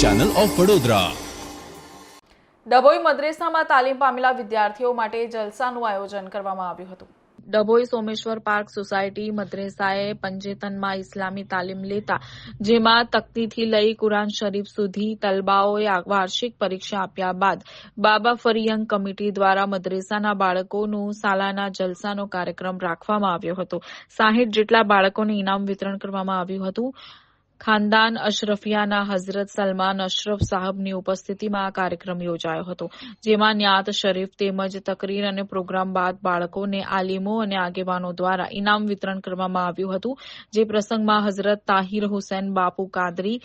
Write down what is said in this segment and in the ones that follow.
Channel of Vadodara Dabhoi મદ્રેસામાં તાલીમ પામેલા વિદ્યાર્થીઓ માટે જલસાનું આયોજન કરવામાં આવ્યું હતું. ડભોઈ સોમેશ્વર પાર્ક સોસાયટી મદ્રેસાએ પંજેતનમાં ઇસ્લામી તાલીમ લેતા જેમાં તકતીથી લઈ કુરાન શરીફ સુધી તલબાઓએ વાર્ષિક પરીક્ષા આપ્યા બાદ બાબા ફરિયંગ કમિટી દ્વારા મદ્રેસાના બાળકોનું સાલાના જલસાનો કાર્યક્રમ રાખવામાં આવ્યો હતો. સાહીઠ જેટલા બાળકોને ઇનામ વિતરણ કરવામાં આવ્યું હતું. ખાનદાન અશરફિયાના હઝરત સલમાન અશરફ સાહેબની ઉપસ્થિતિમાં આ કાર્યક્રમ યોજાયો હતો, જેમાં ન્યાત શરીફ તેમજ તકરીર અને પ્રોગ્રામ બાદ બાળકોને આલિમો અને આગેવાનો દ્વારા ઇનામ વિતરણ કરવામાં આવ્યું હતું, જે પ્રસંગમાં હઝરત તાહિર હુસૈન બાપુ કાદરી,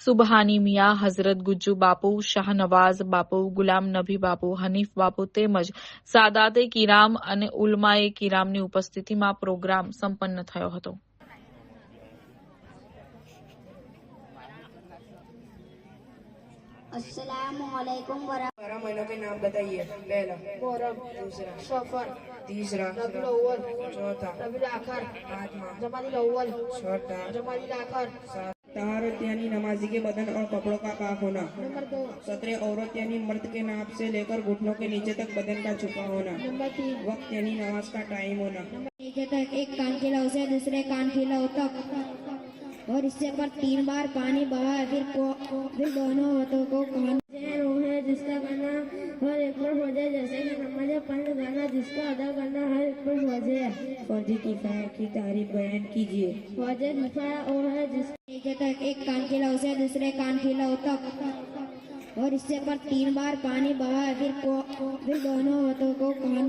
સુબહાની મિયા, હઝરત ગુજ્જુ બાપુ શાહનવાઝ બાપુ, ગુલામ નબી બાપુ, હનીફ બાપુ તેમજ સાદાતે કિરામ અને ઉલમાએ કિરામની ઉપસ્થિતિમાં પ્રોગ્રામ સંપન્ન થયો હતો. वरह बारह महीनों के नाम बताइए। पहला मुहर्रम दूसरा सफ़र तीसरा रबीउल अव्वल चौथा रबीउल आखिर पांचवा जमादिल अव्वल छठा जमादिल आखिर। सात तहारत यानी नमाजी के बदन और कपड़ों का काफ होना। नंबर दो सत्रह औरत यानी मर्द के नाप से लेकर घुटनों के नीचे तक बदन का छुपा होना। नंबर तीन वक्त यानी नमाज़ का टाइम होना। तक एक कान की लव से दूसरे कान की लव तक। और इससे पर तीन बार पानी बहा, फिर को- फिर दोनों हाथों को कान है जिसका गाना हर एक हो जैसे कि गाना जिसका अदा करना, हर एक पर हो किफाया की तारीफ़, बयान कीजिए। वो है तक एक कान की लव से दूसरे कान लव तक। और इससे पर तीन बार पानी बहा, फिर को- फिर दोनों हाथों को कान